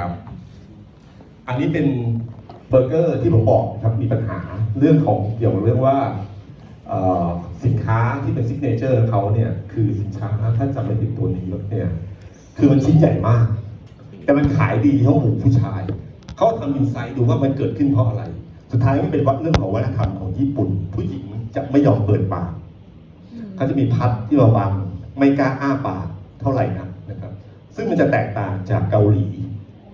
นะครับ อันนี้เป็นเบอร์เกอร์ที่ผมบอกนะครับมีปัญหาเรื่องของเกี่ยวกับเรื่องว่าสินค้าที่เป็นซิกเนเจอร์เขาเนี่ยคือสินค้าถ้าจำไม่ผิดตัวนี้เนี่ยคือมันชิ้นใหญ่มาก แต่มันขายดีเท่าหมูผู้ชาย เขาทำอินไซต์ดูว่ามันเกิดขึ้นเพราะอะไร สุดท้ายมันเป็นวัดเรื่องของวัฒนธรรมของญี่ปุ่น ผู้หญิงจะไม่ยอมเปิดปากเขาจะมีพัดที่มาบังไม่กล้าอ้าปากเท่าไหร่นักนะครับ ซึ่งมันจะแตกต่างจากเกาหลี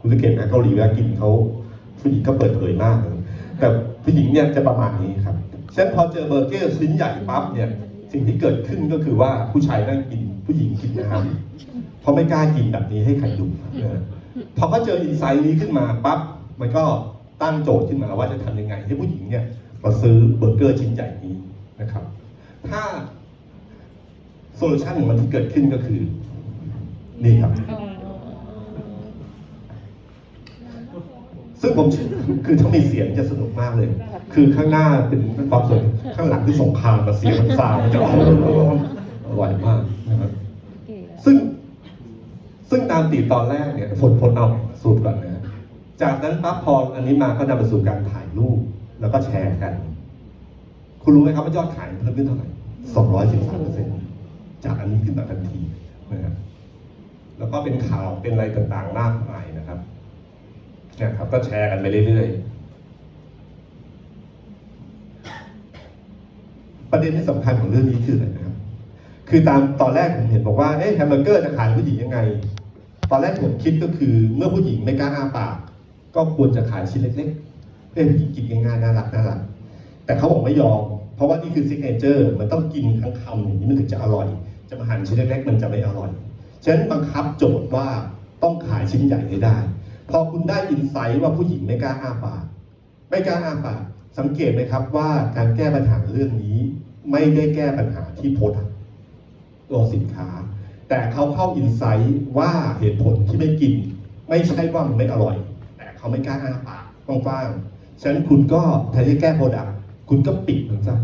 คุณสังเกตนะเกาหลีเวลากินเขาผู้หญิงก็เปิดเผยมากเลยแต่ผู้หญิงเนี่ยจะประมาณนี้ครับฉะนั้นพอเจอเบอร์เกอร์ชิ้นใหญ่ปั๊บเนี่ยสิ่งที่เกิดขึ้นก็คือว่าผู้ชายนั่งกินผู้หญิงกินน้ำเพราะไม่กล้ากินแบบนี้ให้ใครดูนะพอเขาเจออินไซต์นี้ขึ้นมาปั๊บมันก็ตั้งโจทย์ขึ้นมาว่าจะทำยังไง ให้ผู้หญิงเนี่ยมาซื้อเบอร์เกอร์ชิ้นใหญ่นี้นะครับ ถ้าโซลูชันของมันที่เกิดขึ้นก็คือ นี่ครับ ซึ่งผมคือถ้ามีเสียงจะสนุกมากเลย คือข้างหน้าเป็นความสวยข้างหลังคือสงครามมาเสียงมันซาวมันจะอร่อยมากนะครับซึ่ง ซึ่งตามตีตอนแรกเนี่ยผลผลเอาสูตรก่อนนะจากนั้นปั๊บพออันนี้มาก็นำไปสู่การถ่ายรูปแล้วก็แชร์กัน คุณรู้ไหมครับว่ายอดขายเพิ่มขึ้นเท่าไหร่สองร้อยสิบสามเปอร์เซ็นต์จากอันนี้ขึ้นมาทันทีนะครับแล้วก็เป็นข่าวเป็นอะไรต่างๆมากมายนะครับ เนี่ยครับก็แชร์กันไปเรื่อยๆ ประเด็นที่สำคัญของเรื่องนี้คืออะไรนะครับ คือตามตอนแรกผมเห็นบอกว่าเอ๊ะแฮมเบอร์เกอร์จะขายผู้หญิงยังไง ตอนแรกผมคิดก็คือเมื่อผู้หญิงไม่กล้าอ้าปาก ก็ควรจะขายชิ้นเล็กๆเพื่อให้ผู้หญิงกินง่ายๆน่ารักน่ารักแต่เขาบอกไม่ยอม เพราะว่านี่คือซิกเนเจอร์มันต้องกินทั้งคำอย่างนี้มันถึงจะอร่อย จะมาหั่นชิ้นเล็กๆมันจะไม่อร่อย ฉะนั้นบังคับโจทย์ว่าต้องขายชิ้นใหญ่ให้ได้ พอคุณได้อินไซต์ว่าผู้หญิงไม่กล้าอ้าปากไม่กล้าอ้าปากสังเกตไหมครับว่าการแก้ปัญหาเรื่องนี้ไม่ได้แก้ปัญหาที่โพสต์ตัวสินค้า แต่เขาเข้าอินไซต์ว่าเหตุผลที่ไม่กิน ไม่ใช่ว่ามันไม่อร่อย แต่เขาไม่กล้าอ้าปากกว้างๆฉะนั้นคุณก็แทนที่แก้โปรดักคุณก็ปิดมันซะ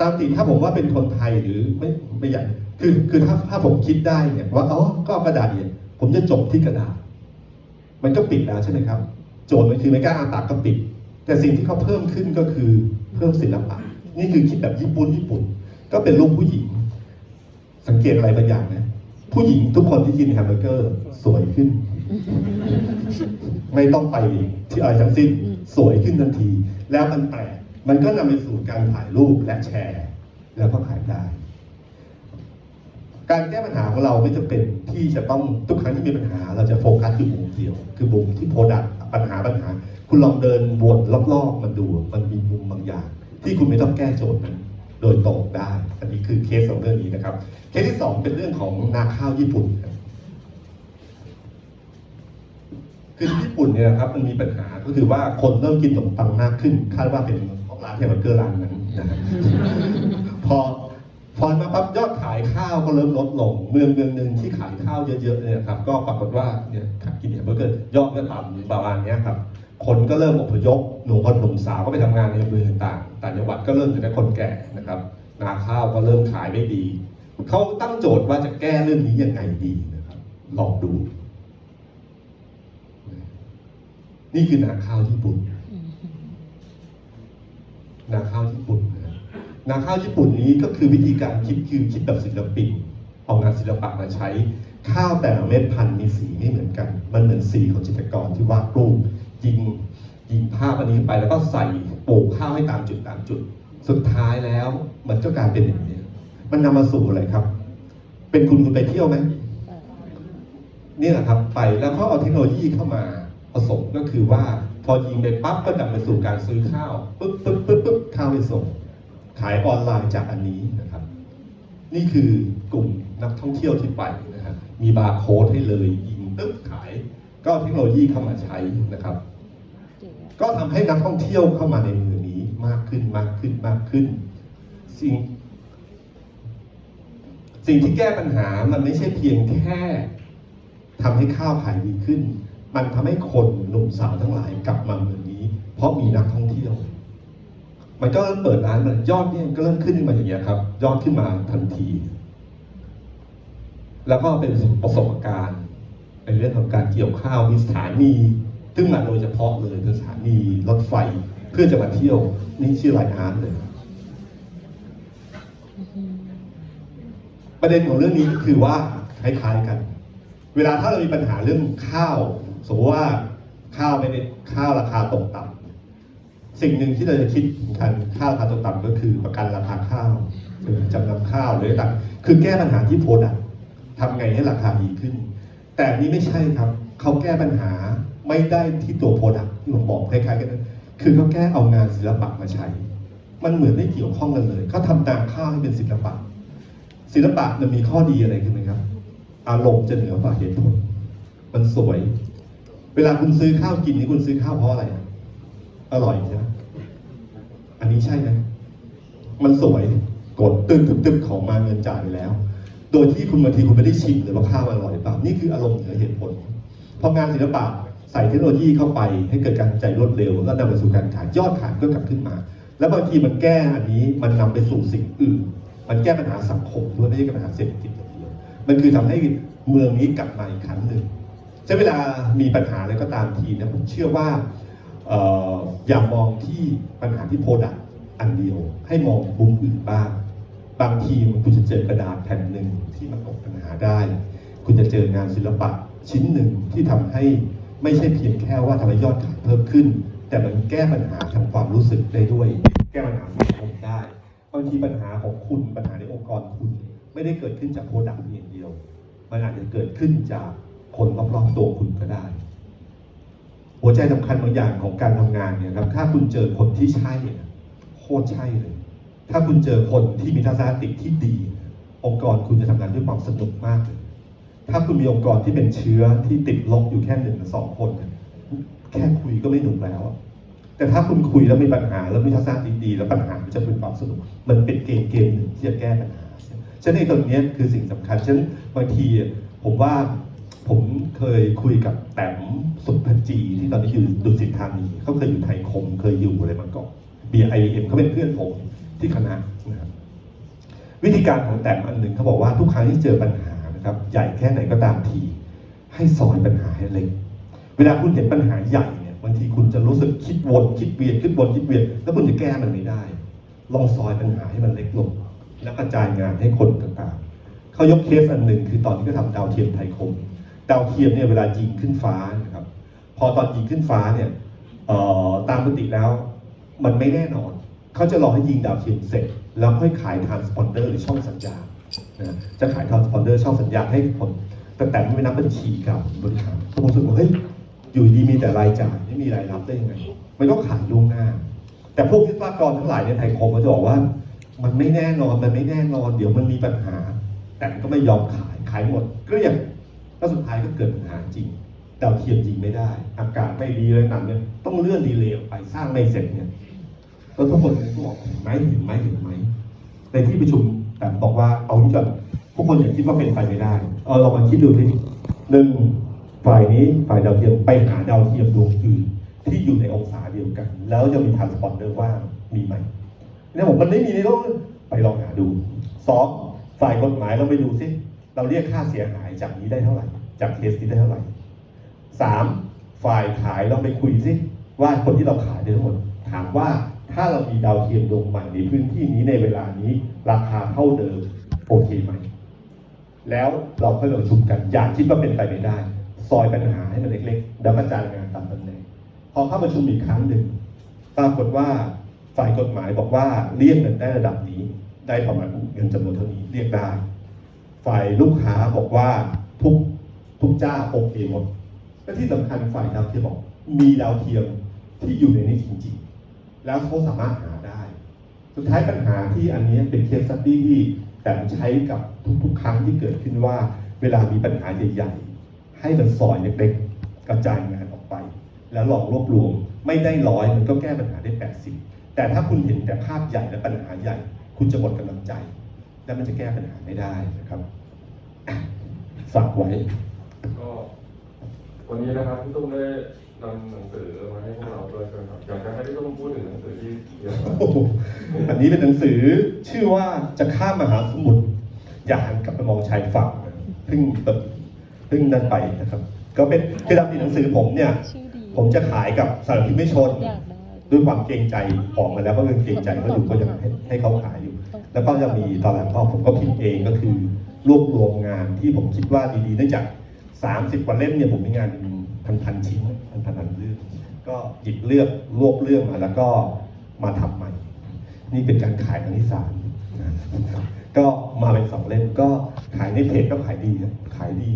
ตามติถ้าผมว่าเป็นคนไทยหรือไม่ไม่ใหญ่คือคือถ้าถ้าผมคิดได้เนี่ยว่าอ๋อก็กระดาษเนี่ยผมจะจบที่กระดาษ มันก็ปิดแล้วใช่ไหมครับ โจทย์มันคือไม่กล้าอาปากก็ปิด แต่สิ่งที่เขาเพิ่มขึ้นก็คือเพิ่มศิลปะ นี่คือคิดแบบญี่ปุ่นญี่ปุ่น ก็เป็นรูปผู้หญิง สังเกตอะไรบางอย่างนะผู้หญิงทุกคนที่กินแฮมเบอร์เกอร์สวยขึ้น ไม่ต้องไปที่อะไรทั้งสิ้นสวยขึ้นทันที แล้วมันแปลกมันก็นำไปสู่การถ่ายรูปและแชร์ แล้วก็ขายได้ การแก้ปัญหาของเราไม่จำเป็นที่จะต้องทุกครั้งที่มีปัญหา เราจะโฟกัสที่มุมเดียว คือมุมที่โปรดักปัญหาปัญหา คุณลองเดินวนรอบๆมันดู มันมีมุมบางอย่าง ที่คุณไม่ต้องแก้โจทย์นั้นโดยตรงได้ อันนี้คือเคสของเรื่องนี้นะครับ เคสที่สองเป็นเรื่องของนาข้าวญี่ปุ่นครับคือญี่ปุ่นเนี่ยนะครับมันมีปัญหาก็คือว่าคนเริ่มกินขนมปังมากขึ้น คาดว่าเป็นของร้านแฮมเบอร์เกอร์ร้านนั้นนะครับพอพอมาปั๊บยอดายข้าวก็เริ่มลดลง เมืองเมืองหนึ่งที่ขายข้าวเยอะๆเนี่ยครับ ก็ปรากฏว่าเนี่ยกินแฮมเบอร์เกอร์ยอดก็ต่ำประมาณเนี้ยครับ คนก็เริ่มอพยพหนุ่มคนหนุ่มสาวก็ไปทำงานในเมืองต่างต่างจังหวัดก็เริ่มจะได้คนแก่นะครับ นาข้าวก็เริ่มขายไม่ดี เขาตั้งโจทย์ว่าจะแก้เรื่องนี้ยังไงดีนะครับ ลองดู นี่คือนาข้าวญี่ปุ่น นาข้าวญี่ปุ่น นาข้าวญี่ปุ่นนี้ก็คือวิธีการคิดคือคิดแบบศิลปินเอางานศิลปะมาใช้ ข้าวแต่ละเม็ดพันธุ์มีสีไม่เหมือนกัน มันเหมือนสีของจิตรกรที่วาดรูปยิงยิงภาพอันนี้ไปแล้วก็ใส่โปะข้าวให้ตามจุดตามจุด สุดท้ายแล้วมันก็กลายเป็นอย่างนี้มันนำมาสู่อะไรครับ เป็นคุณคุณไปเที่ยวไหมนี่แหละครับไปแล้วเขาเอาเทคโนโลยีเข้ามาผสมก็คือว่าพอยิงไปปั๊บก็นำไปสู่การซื้อข้าวปึ๊บปึ๊บปึ๊บปึ๊บข้าวไปส่ง ขายออนไลน์จากอันนี้นะครับ นี่คือกลุ่มนักท่องเที่ยวที่ไปนะครับมีบาร์โค้ดให้เลยยิงปึ๊บขาย ก็เอาเทคโนโลยีเข้ามาใช้นะครับ ก็ทำให้นักท่องเที่ยวเข้ามาในเมืองนี้มากขึ้นมากขึ้นมากขึ้น สิ่ง สิ่งที่แก้ปัญหามันไม่ใช่เพียงแค่ทำให้ข้าวขายดีขึ้น มันทำให้คนหนุ่มสาวทั้งหลายกลับมาเมืองนี้ เพราะมีนักท่องเที่ยว มันก็เริ่มเปิดร้านมันยอดเนี่ยก็เริ่มขึ้นมาอย่างเงี้ยครับ ยอดขึ้นมาทันที แล้วก็เป็นประสบการณ์ในเรื่องของการเกี่ยวข้าวมีสถานีซึ่งมาโดยเฉพาะเลยคือสถานีรถไฟเพื่อจะมาเที่ยวนี่ชื่อไลอาร์ตเลยประเด็นของเรื่องนี้ก็คือว่าคล้ายๆกัน เวลาถ้าเรามีปัญหาเรื่องข้าว สมมติว่าข้าวไม่ได้ข้าวราคาตกต่ำ สิ่งหนึ่งที่เราจะคิดถึงการข้าวราคาตกต่ำก็คือประกันราคาข้าวหรือจำนำข้าวหรือต่างคือแก้ปัญหาที่โพดักทำไงให้ราคาดีขึ้น แต่นี้ไม่ใช่ครับเขาแก้ปัญหาไม่ได้ที่ตัวโปรดักที่ผมบอกคล้ายๆกันนะคือเขาแก้เอางานศิลปะมาใช้ มันเหมือนไม่เกี่ยวข้องกันเลยเขาทำนาข้าวให้เป็นศิลปะ ศิลปะมันมีข้อดีอะไรคือไหมครับ อารมณ์จะเหนือกว่าเหตุผลมันสวย เวลาคุณซื้อข้าวกินนี่คุณซื้อข้าวเพราะอะไรอะ อร่อยใช่ไหมอันนี้ใช่ไหมมันสวยกดตึ๊บตึ๊บตึ๊บของมาเงินจ่ายไปแล้ว โดยที่คุณบางทีคุณไม่ได้ชิมเลยว่าข้าวมันอร่อยหรือเปล่านี่คืออารมณ์เหนือเหตุผลพองานศิลปะใส่เทคโนโลยีเข้าไป ให้เกิดการใจรวดเร็ว แล้วนำไปสู่การขายยอดขายก็กลับขึ้นมา แล้วบางทีมันแก้อันนี้มันนำไปสู่สิ่งอื่น มันแก้ปัญหาสังคมด้วยไม่ใช่แค่ปัญหาเศรษฐกิจอย่างเดียวมันคือทำให้เมืองนี้กลับมาอีกครั้งหนึ่งใช้เวลามีปัญหาอะไรก็ตามทีนะผมเชื่อว่า อย่ามองที่ปัญหาที่โปรดักอันเดียว ให้มองมุมอื่นบ้าง บางทีมคุณจะเจอกระดาษแผ่นหนึ่งที่มันตกปัญหาได้ คุณจะเจองานศิลปะชิ้นหนึ่งที่ทำให้ไม่ใช่เพียงแค่ว่าทำให้ยอดขายเพิ่มขึ้น แต่มันแก้ปัญหาทางความรู้สึกได้ด้วย แก้ปัญหาสังคมได้บางทีปัญหาของคุณปัญหาในองค์กรคุณ ไม่ได้เกิดขึ้นจากโปรดักต์เพียงเดียว มันอาจจะเกิดขึ้นจากคนรอบๆตัวคุณก็ได้ หัวใจสำคัญบางอย่างของการทำงานเนี่ยครับถ้าคุณเจอคนที่ใช่โคตรใช่เลย ถ้าคุณเจอคนที่มีทัศนคติที่ดี องค์กรคุณจะทำงานด้วยความสนุกมากเลยถ้าคุณมีองค์กรที่เป็นเชื้อที่ติดลบอยู่แค่หนึ่งหรือสองคนแค่คุยก็ไม่หนุกแล้ว แต่ถ้าคุณคุยแล้วมีปัญหาแล้วมีทัศนคติดี แล้วปัญหามันจะเป็นความสนุก มันเป็นเกมเกมหนึ่งที่จะแก้ปัญหาฉะนั้นตรงนี้คือสิ่งสำคัญฉะนั้นบางทีผมว่า ผมเคยคุยกับแต้มสุภจีที่ตอนนี้อยู่ดุสิตธานีเขาเคยอยู่ไทยคมเคยอยู่อะไรมาก่อน BIM เขาเป็นเพื่อนผมที่คณะนะครับวิธีการของแต้มอันหนึ่งเขาบอกว่าทุกครั้งที่เจอปัญหานะครับใหญ่แค่ไหนก็ตามที ให้ซอยปัญหาให้เล็ก เวลาคุณเห็นปัญหาใหญ่เนี่ยบางทีคุณจะรู้สึกคิดวนคิดเวียนคิดวนคิดเวียนแล้วคุณจะแก้มันไม่ได้ ลองซอยปัญหาให้มันเล็กลง แล้วกระจายงานให้คนต่างๆเขายกเคสอันหนึ่งคือตอนที่เขาทำดาวเทียมไทยคม ดาวเทียมเนี่ยเวลายิงขึ้นฟ้านะครับพอตอนยิงขึ้นฟ้าเนี่ยตามปกติแล้วมันไม่แน่นอน เขาจะรอให้ยิงดาวเทียมเสร็จ แล้วค่อยขายทรานสปอนเดอร์หรือช่องสัญญาณนะจะขายทรานสปอนเดอร์ช่องสัญญาณให้คนแต่แต่ไม่นับบัญชีกับบริหารผมรู้สึกว่าเฮ้ยอยู่ดีมีแต่รายจ่ายไม่มีรายรับได้ยังไงมันก็ขายล่วงหน้า แต่พวกวิศวกรทั้งหลายในไทยคมก็จะบอกว่า มันไม่แน่นอนมันไม่แน่นอน เดี๋ยวมันมีปัญหา แต่ก็ไม่ยอมขายขายหมดเกลี้ยง แล้วสุดท้ายก็เกิดปัญหาจริงดาวเทียมยิงไม่ได้ อากาศไม่ดีเลยนั่นเนี่ยต้องเลื่อนดีเลย์ออกไปสร้างไม่เสร็จเนี่ยแล้วทุกคนก็บอกเห็นไหมเห็นไหมเห็นไหมในที่ประชุมแต่บอกว่าเอางี้ก่อนทุกคนอย่าคิดว่าเป็นไปไม่ได้เออเรามาคิดดูทีหนึ่งฝ่ายนี้ฝ่ายดาวเทียมไปหาดาวเทียมดวงอื่นที่อยู่ในองศาเดียวกัน แล้วจะมีทานสปอนเดอร์ว่างมีไหมเนี่ยผมมันไม่มีในโลกไปลองหาดูสองฝ่ายกฎหมายเราไปดูซิ เราเรียกค่าเสียหายจากนี้ได้เท่าไหร่ จากเคสนี้ได้เท่าไหร่สามฝ่ายขายเราไปคุยซิว่าคนที่เราขายได้ทั้งหมด ถามว่าถ้าเรามีดาวเทียมดวงใหม่ในพื้นที่นี้ในเวลานี้ ราคาเท่าเดิมโอเคไหมแล้วเราค่อยลงชุมกัน อย่าคิดว่าเป็นไปไม่ได้ ซอยปัญหาให้มันเล็กๆ แล้วกระจายงานตามตำแหน่งพอเข้าประชุมอีกครั้งหนึ่งปรากฏว่าฝ่ายกฎหมายบอกว่าเรียกเงินได้ระดับนี้ ได้ประมาณเงินจำนวนเท่านี้เรียกได้ ฝ่ายลูกค้าบอกว่าทุกทุกเจ้าโอเคหมดและที่สำคัญฝ่ายดาวเทียมบอกมีดาวเทียมที่อยู่ในนี้จริงๆ แล้วเขาสามารถหาได้ สุดท้ายปัญหาที่อันนี้เป็นเคสสตัดดี้ที่แต่ใช้กับทุกๆ ครั้งที่เกิดขึ้นว่าเวลามีปัญหาใหญ่ๆ ให้มันซอยเล็กๆกระจายงานออกไป แล้วลองรวบรวมไม่ได้ร้อยมันก็แก้ปัญหาได้ 80 แต่ถ้าคุณเห็นแต่ภาพใหญ่และปัญหาใหญ่ คุณจะหมดกำลังใจ และมันจะแก้ปัญหาไม่ได้นะครับอะฝากไว้ก็วันนี้นะครับพี่ตุ้มได้นำหนังสือมาให้พวกเราด้วยใช่ไหมครับอยากจะให้พี่ตุ้มพูดถึงหนังสือที่เขียนมาโอ้โหอันนี้เป็นหนังสือชื่อว่าจะข้ามมหาสมุทรอย่าหันกลับไปมองชายฝั่งนะเพิ่งเปิดเพิ่งนั้นไปนะครับ ก็เป็นคือตามที่หนังสือผมเนี่ยชื่อดีผมจะขายกับสำนักพิมพ์ไม่ชนอยากได้ด้วยความเกรงใจออกมาแล้วก็ยังเกรงใจเขาอยู่ก็ยังให้ให้เขาขายอยู่ แล้วก็จะมีตอนหลังก็ผมก็พิมพ์เองก็คือรวบรวมงานที่ผมคิดว่าดีๆเนื่องจาก 30 กว่าเล่มเนี่ยผมมีงานพันพันๆชิ้นพันพันพันๆเรื่องก็หยิบเลือกรวบเรื่องมาแล้วก็มาทำใหม่ นี่เป็นการขายครั้งที่สามก็มาเป็นสองเล่มก็ขายในเพจก็ขายดีครับขายดี